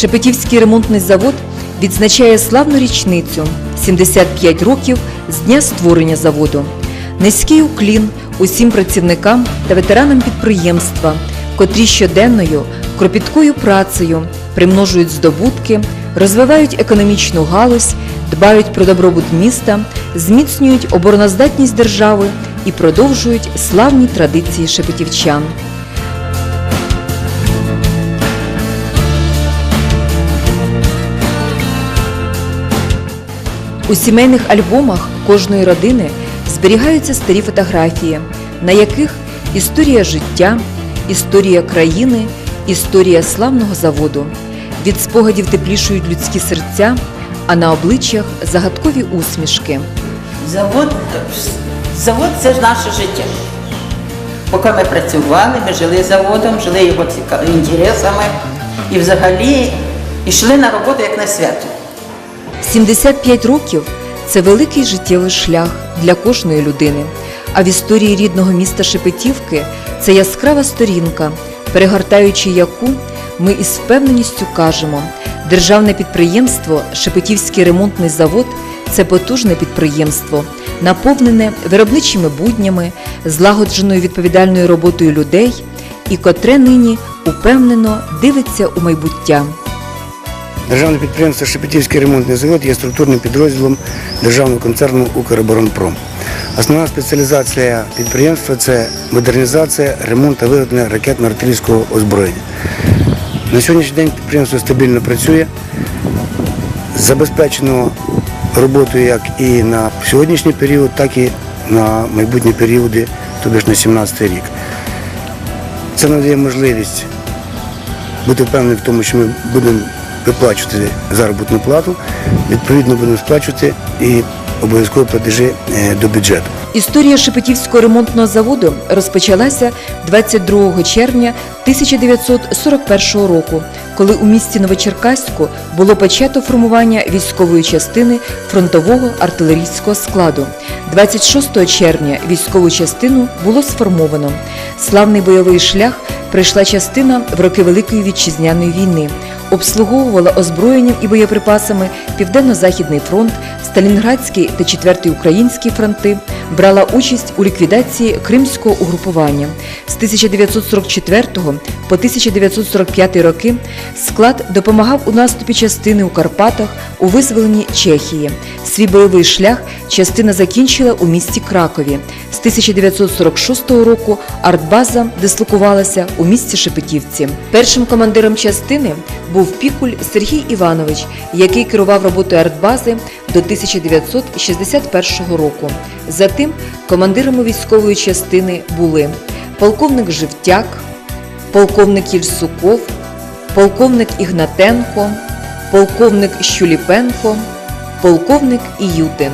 Шепетівський ремонтний завод відзначає славну річницю 75 років з дня створення заводу. Низький уклін усім працівникам та ветеранам підприємства, котрі щоденною кропіткою працею примножують здобутки, розвивають економічну галузь, дбають про добробут міста, зміцнюють обороноздатність держави і продовжують славні традиції шепетівчан. У сімейних альбомах кожної родини зберігаються старі фотографії, на яких історія життя, історія країни, історія славного заводу. Від спогадів теплішують людські серця, а на обличчях загадкові усмішки. Завод, завод це ж наше життя. Поки ми працювали, ми жили заводом, жили його інтересами і взагалі йшли на роботу як на свято. 75 років це великий життєвий шлях для кожної людини. А в історії рідного міста Шепетівки це яскрава сторінка, перегортаючи яку ми із впевненістю кажемо, державне підприємство Шепетівський ремонтний завод це потужне підприємство, наповнене виробничими буднями, злагодженою відповідальною роботою людей і котре нині упевнено дивиться у майбуття. Державне підприємство Шепетівський ремонтний завод є структурним підрозділом державного концерну Укроборонпром. Основна спеціалізація підприємства це модернізація, ремонт та виготовлення ракетно-артилерійського озброєння. На сьогоднішній день підприємство стабільно працює, забезпечено роботою як і на сьогоднішній період, так і на майбутні періоди, тобто ж на 17 рік. Це надає можливість бути впевнені в тому, що ми будемо виплачувати заробітну плату, відповідно будемо сплачувати і обов'язково платежі е, до бюджету. Історія Шепетівського ремонтного заводу розпочалася 22 червня 1941 року, коли у місті Новочеркаську було почато формування військової частини фронтового артилерійського складу. 26 червня військову частину було сформовано. Славний бойовий шлях пройшла частина в роки Великої вітчизняної війни. Обслуговувала озброєнням і боєприпасами Південно-Західний фронт, Сталінградський та Четвертий Український фронти, брала участь у ліквідації кримського угрупування. З 1944 по 1945 роки склад допомагав у наступі частини у Карпатах у визволенні Чехії. Свій бойовий шлях частина закінчила у місті Кракові. З 1946 року артбаза дислокувалася у місті Шепетівці. Першим командиром частини був Пікуль Сергій Іванович, який керував роботою артбази до 1961 року. Затим командирами військової частини були полковник Живтяк, полковник Ільсуков, полковник Ігнатенко, полковник Щуліпенко, полковник Іютин.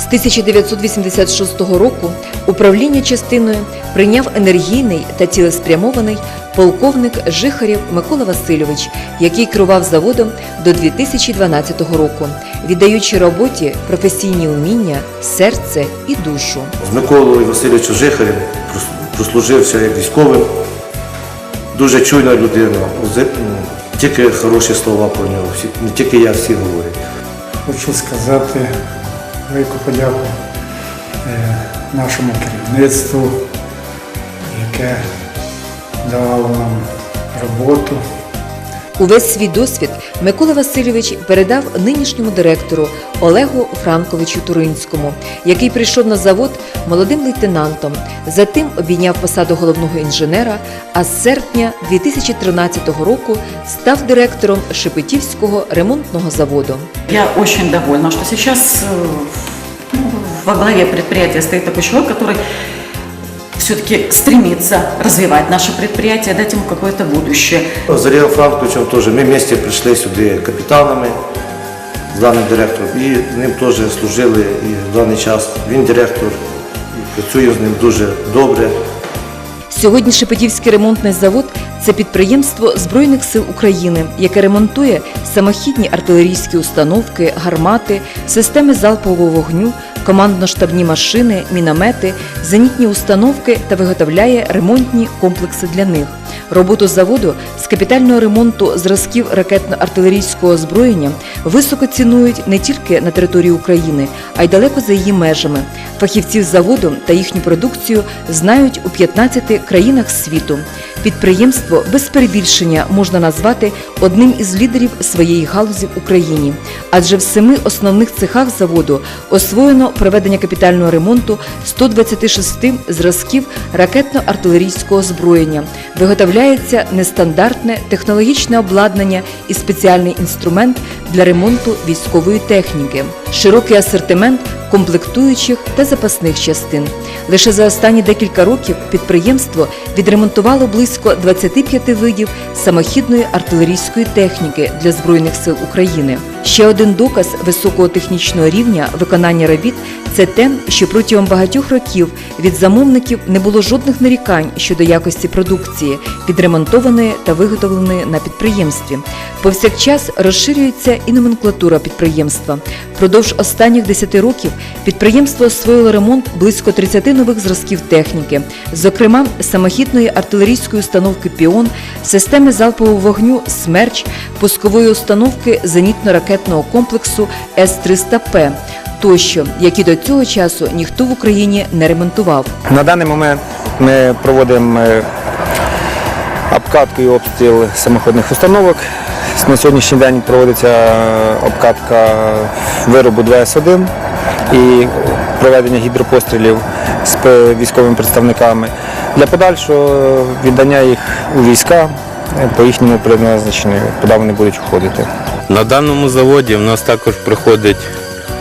З 1986 року управління частиною прийняв енергійний та цілеспрямований полковник Жихарєв Микола Васильович, який керував заводом до 2012 року, віддаючи роботі професійні уміння, серце і душу. З Миколою Васильовичем Жихарем прослужився як військовим. Дуже чуйна людина. Тільки хороші слова про нього. Всі, не тільки я, всі говорять. Хочу сказати велику подяку е, нашому керівництву, яке давало нам роботу. Увесь свій досвід Микола Васильович передав нинішньому директору Олегу Франковичу Туринському, який прийшов на завод молодим лейтенантом. Затим обійняв посаду головного інженера, а з серпня 2013 року став директором Шепетівського ремонтного заводу. Я очень довольна, что сейчас э, ну, во главе предприятия стоит такой человек, который все-таки стремится развивать наше предприятие, дать ему какое-то будущее. З Олегом Франковичем теж ми вместе прийшли сюди капітанами з даним директором і з ним теж служили і в даний час. Він директор, і працює з ним дуже добре. Сьогодні Шепетівський ремонтний завод це підприємство Збройних сил України, яке ремонтує самохідні артилерійські установки, гармати, системи залпового вогню, командно-штабні машини, міномети, зенітні установки та виготовляє ремонтні комплекси для них. Роботу заводу з капітального ремонту зразків ракетно-артилерійського озброєння високо цінують не тільки на території України, а й далеко за її межами. Фахівців заводу та їхню продукцію знають у 15 країнах світу. Підприємство без перебільшення можна назвати одним із лідерів своєї галузі в Україні, адже в семи основних цехах заводу освоєно проведення капітального ремонту 126 зразків ракетно-артилерійського озброєння. Виготовляється нестандартне технологічне обладнання і спеціальний інструмент для ремонту військової техніки, широкий асортимент комплектуючих та запасних частин. Лише за останні декілька років підприємство відремонтувало близько 25 видів самохідної артилерійської техніки для Збройних сил України. Ще один доказ високого технічного рівня виконання робіт це те, що протягом багатьох років від замовників не було жодних нарікань щодо якості продукції, відремонтованої та виготовленої на підприємстві. Повсякчас розширюється і номенклатура підприємства. Впродовж останніх 10 років підприємство освоїло ремонт близько 30 нових зразків техніки, зокрема самохідної артилерійської установки Піон, системи залпового вогню Смерч, пускової установки зенітно-ракетного комплексу С-300П тощо, які до цього часу ніхто в Україні не ремонтував. На даний момент ми проводимо е, обкатку і обстріл самоходних установок. На сьогоднішній день проводиться е, обкатка виробу 2С1 і проведення гідропострілів з військовими представниками для подальшого віддання їх у війська е, по їхньому призначенню, куди вони будуть входити. На даному заводі в нас також проходить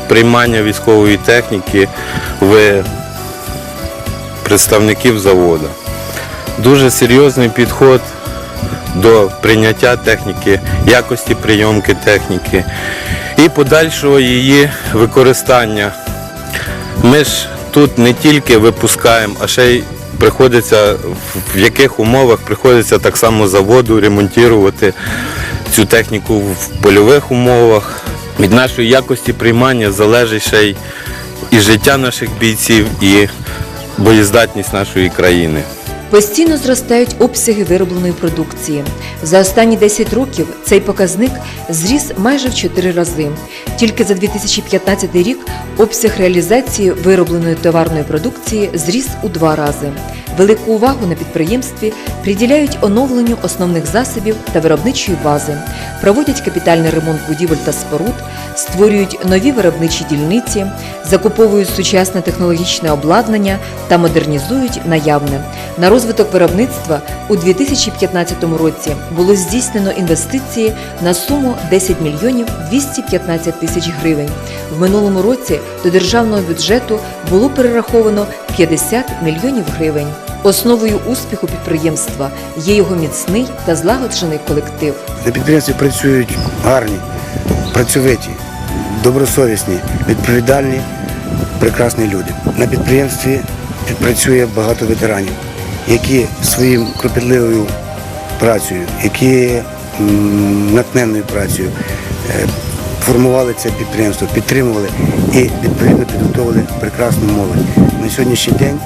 приймання військової техніки в представників заводу. Дуже серйозний підход до прийняття техніки, якості прийомки техніки і подальшого її використання. Ми ж тут не тільки випускаємо, а ще й приходиться в яких умовах приходиться так само заводу ремонтувати цю техніку в польових умовах. Від нашої якості приймання залежить ще й і життя наших бійців, і боєздатність нашої країни. Постійно зростають обсяги виробленої продукції. За останні 10 років цей показник зріс майже в 4 рази. Тільки за 2015 рік обсяг реалізації виробленої товарної продукції зріс у два рази. Велику увагу на підприємстві приділяють оновленню основних засобів та виробничої бази, проводять капітальний ремонт будівель та споруд, створюють нові виробничі дільниці, закуповують сучасне технологічне обладнання та модернізують наявне. На розвиток виробництва у 2015 році було здійснено інвестиції на суму 10 мільйонів 215 тисяч гривень. В минулому році до державного бюджету було перераховано 50 мільйонів гривень. Основою успіху підприємства є його міцний та злагоджений колектив. На підприємстві працюють гарні, працьовиті, добросовісні, відповідальні, прекрасні люди. На підприємстві працює багато ветеранів, які своїм кропітливою працею, які м, натхненною працею е, формували це підприємство, підтримували і відповідно підготовили прекрасну молодь. На сьогоднішній день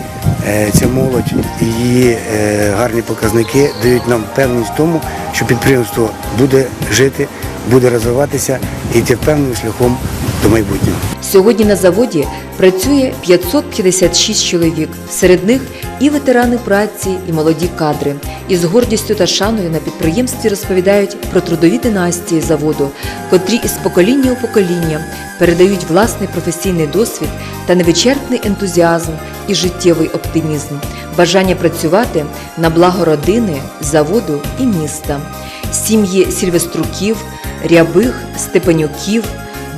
е, ця молодь і її е, гарні показники дають нам впевненість в тому, що підприємство буде жити, буде розвиватися і йти впевненим шляхом до майбутнього. Сьогодні на заводі працює 556 чоловік. Серед них і ветерани праці, і молоді кадри. І з гордістю та шаною на підприємстві розповідають про трудові династії заводу, котрі із покоління у покоління передають власний професійний досвід та невичерпний ентузіазм і життєвий оптимізм, бажання працювати на благо родини, заводу і міста. Сім'ї Сільвеструків, Рябих, Степанюків,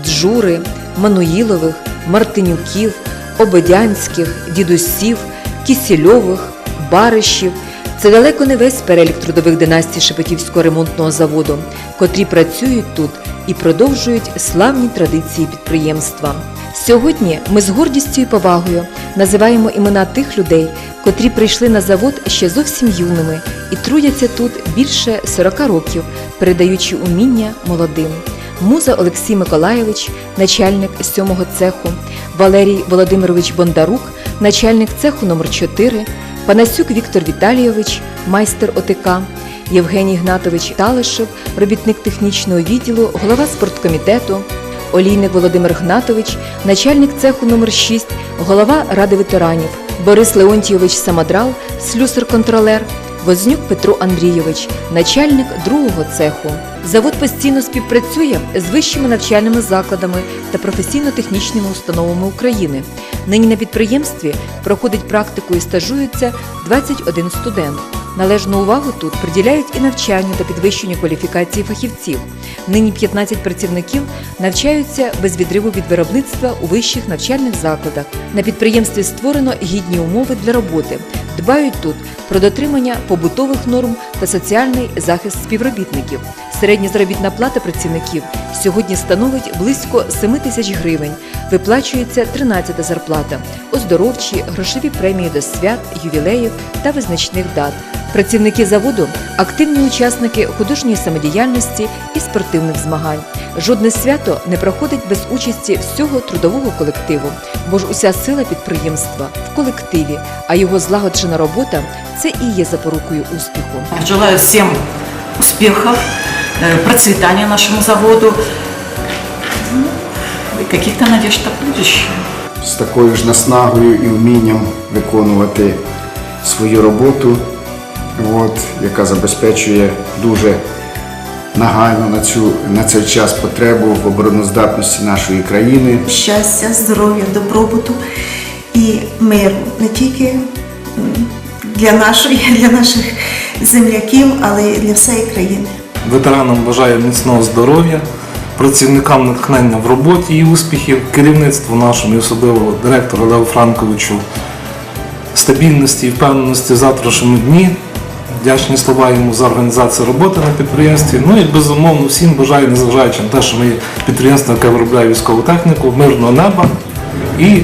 Джури, Мануїлових, Мартинюків, Ободянських, дідусів, Кісільових, Баришів. Це далеко не весь перелік трудових династій Шепетівського ремонтного заводу, котрі працюють тут і продовжують славні традиції підприємства. Сьогодні ми з гордістю і повагою називаємо імена тих людей, котрі прийшли на завод ще зовсім юними і трудяться тут більше 40 років, передаючи уміння молодим. Муза Олексій Миколайович, начальник сьомого цеху, Валерій Володимирович Бондарук, начальник цеху номер 4 Панасюк Віктор Віталійович, майстер ОТК, Євгеній Гнатович Талишев, робітник технічного відділу, голова спорткомітету, Олійник Володимир Гнатович, начальник цеху номер 6 голова Ради ветеранів, Борис Леонтійович Самодрал, слюсар-контролер, Вознюк Петро Андрійович, начальник другого цеху. Завод постійно співпрацює з вищими навчальними закладами та професійно-технічними установами України. Нині на підприємстві проходить практику і стажується 21 студент. Належну увагу тут приділяють і навчанню та підвищенню кваліфікації фахівців. Нині 15 працівників навчаються без відриву від виробництва у вищих навчальних закладах. На підприємстві створено гідні умови для роботи. Дбають тут про дотримання побутових норм та соціальний захист співробітників. Середня заробітна плата працівників сьогодні становить близько 7 тисяч гривень. Виплачується 13 зарплата, оздоровчі, грошові премії до свят, ювілеїв та визначних дат. Працівники заводу активні учасники художньої самодіяльності і спортивних змагань. Жодне свято не проходить без участі всього трудового колективу, бо ж уся сила підприємства в колективі, а його злагоджена робота це і є запорукою успіху. Желаю всем успехов, э, процветания нашему заводу ну, и каких-то надежд на будущее. з такою ж наснагою і вмінням виконувати свою роботу, от, яка забезпечує дуже нагальну на, цю, на цей час потребу в обороноздатності нашої країни. щастя, здоров'я, добробуту і миру не тільки для нашої, для наших земляків, але й для всієї країни. Ветеранам бажаю міцного здоров'я, працівникам натхнення в роботі і успіхів, керівництву нашому і особливо директору Леву Франковичу стабільності і впевненості в завтрашньому дні. Вдячні слова йому за організацію роботи на підприємстві. Ну і безумовно всім бажаю, незважаючи на те, що ми підприємство, яке виробляє військову техніку, мирного неба і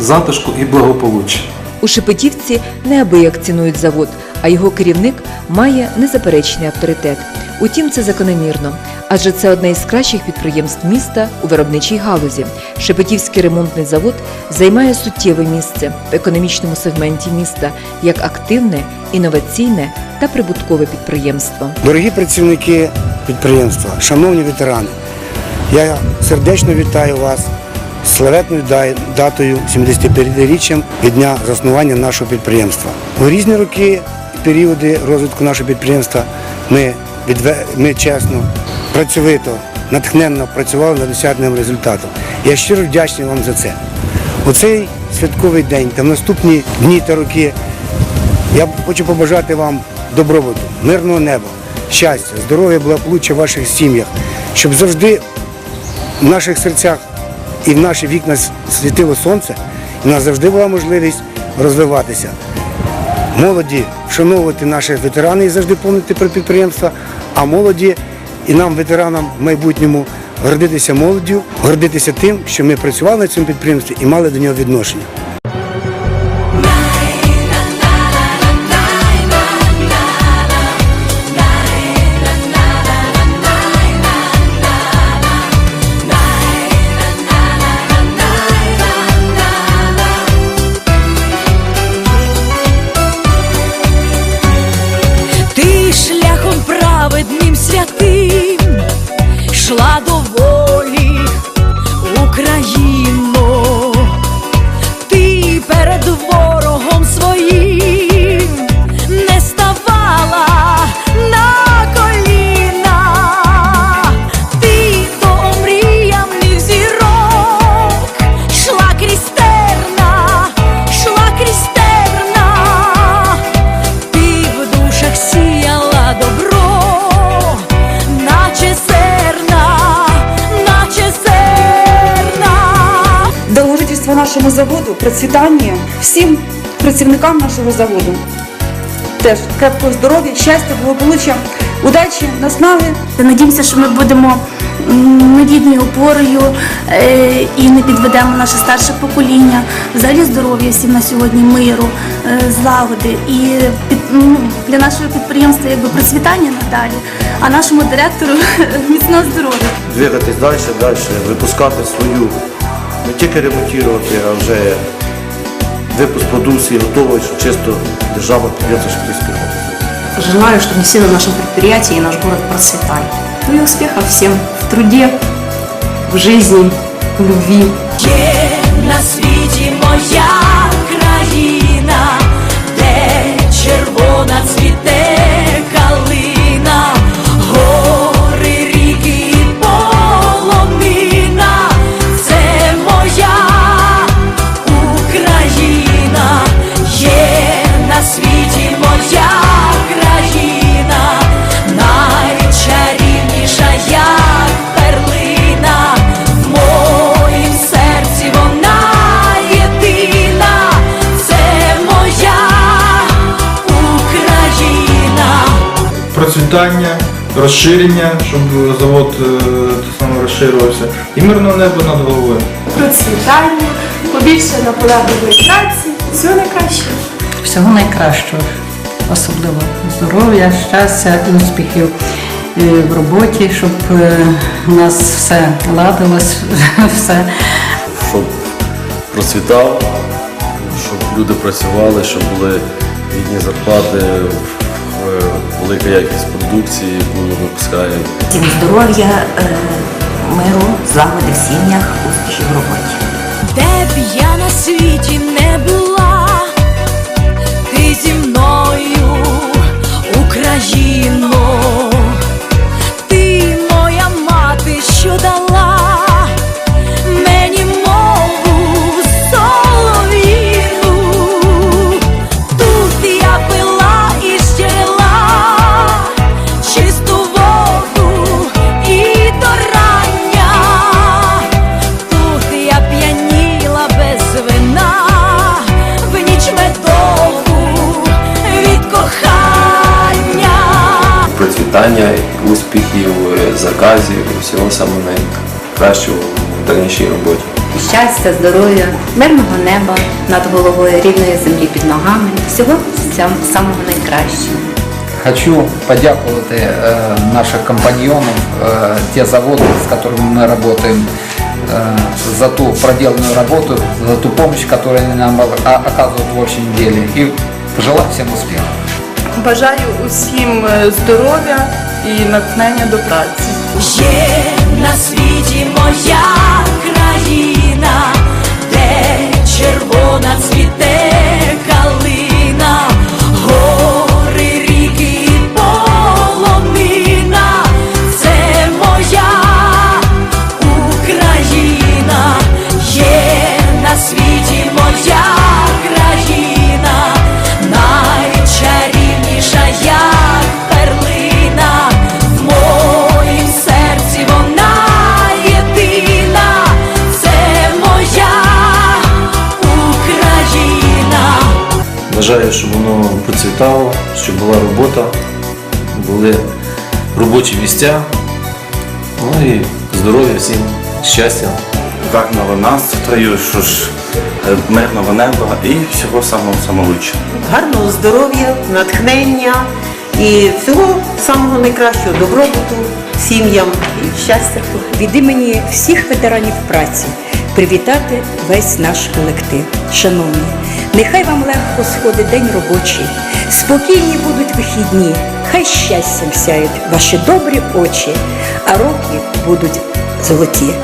затишку і благополуччя. У Шепетівці неабияк цінують завод, а його керівник має незаперечний авторитет. Утім, це закономірно, адже це одне із кращих підприємств міста у виробничій галузі. Шепетівський ремонтний завод займає суттєве місце в економічному сегменті міста як активне, інноваційне та прибуткове підприємство. Дорогі працівники підприємства, шановні ветерани, я сердечно вітаю вас з славетною датою 75-річчям від дня заснування нашого підприємства. У різні роки періоди розвитку нашого підприємства ми, відве- ми чесно, працьовито, натхненно працювали над досягненням результату. Я щиро вдячний вам за це. У цей святковий день та в наступні дні та роки я хочу побажати вам добробуту, мирного неба, щастя, здоров'я, благополуччя в ваших сім'ях, щоб завжди в наших серцях і в наші вікна світило сонце, і в нас завжди була можливість розвиватися. Молоді вшановувати наших ветеранів і завжди пам'ятати про підприємства, а молоді і нам, ветеранам в майбутньому, гордитися молоддю, гордитися тим, що ми працювали на цьому підприємстві і мали до нього відношення. Нашому заводу, процвітання всім працівникам нашого заводу. Теж крепкого здоров'я, щастя, благополуччя, удачі, наснаги. Надіємося, що ми будемо надійною опорою е, і не підведемо наше старше покоління. Взагалі здоров'я всім на сьогодні, миру, е, злагоди і під, ну, для нашого підприємства якби процвітання надалі, а нашому директору міцного здоров'я. Двигатись далі, далі, випускати свою, не тільки ремонтувати, а вже випуск продукції готовий, що чисто держава підприємство Шепетівської області. желаю, чтобы все на нашем предприятии и наш город процветали. Ну и успехов всем в труде, в жизни, в любви. Процвітання, розширення, щоб завод е, саме розширювався, і мирного неба над головою. процвітання, побільше наполегливої праці, всього найкращого. Всього найкращого, особливо здоров'я, щастя і успіхів е, в роботі, щоб е, у нас все ладилось, все щоб процвітав, щоб люди працювали, щоб були гідні зарплати, е, велика якість продукції, яку випускає Всім здоров'я, е, миру, злагоди в сім'ях, успіхів в роботі. Де б я на світі не була, ти зі мною, Україно, ти моя мати, що дала всього самого найкращого в дальнішій роботі. Щастя, здоров'я, мирного неба над головою, рідної землі під ногами. Всього сам- самого найкращого. Хочу подякувати е, наших компаньонів, е, те заводи, з которыми мы работаем, е, за ту проделанную работу, за ту помощь, которую они нам о- оказывают в общем деле. И желаю всем успехов. Бажаю усім е, здоров'я і натхнення до праці. Є на світі моя країна, де червона цвіте Бажаю, щоб воно процвітало, щоб була робота, були робочі місця, ну і здоров'я всім, щастя. Гарного настрою, що ж е, мирного неба і всього самого самого лучшого. гарного здоров'я, натхнення і всього самого найкращого добробуту сім'ям і щастя. від імені всіх ветеранів праці привітати весь наш колектив. Шановні, нехай вам легко сходить день робочий, спокійні будуть вихідні, хай щастям сяють ваші добрі очі, а роки будуть золоті.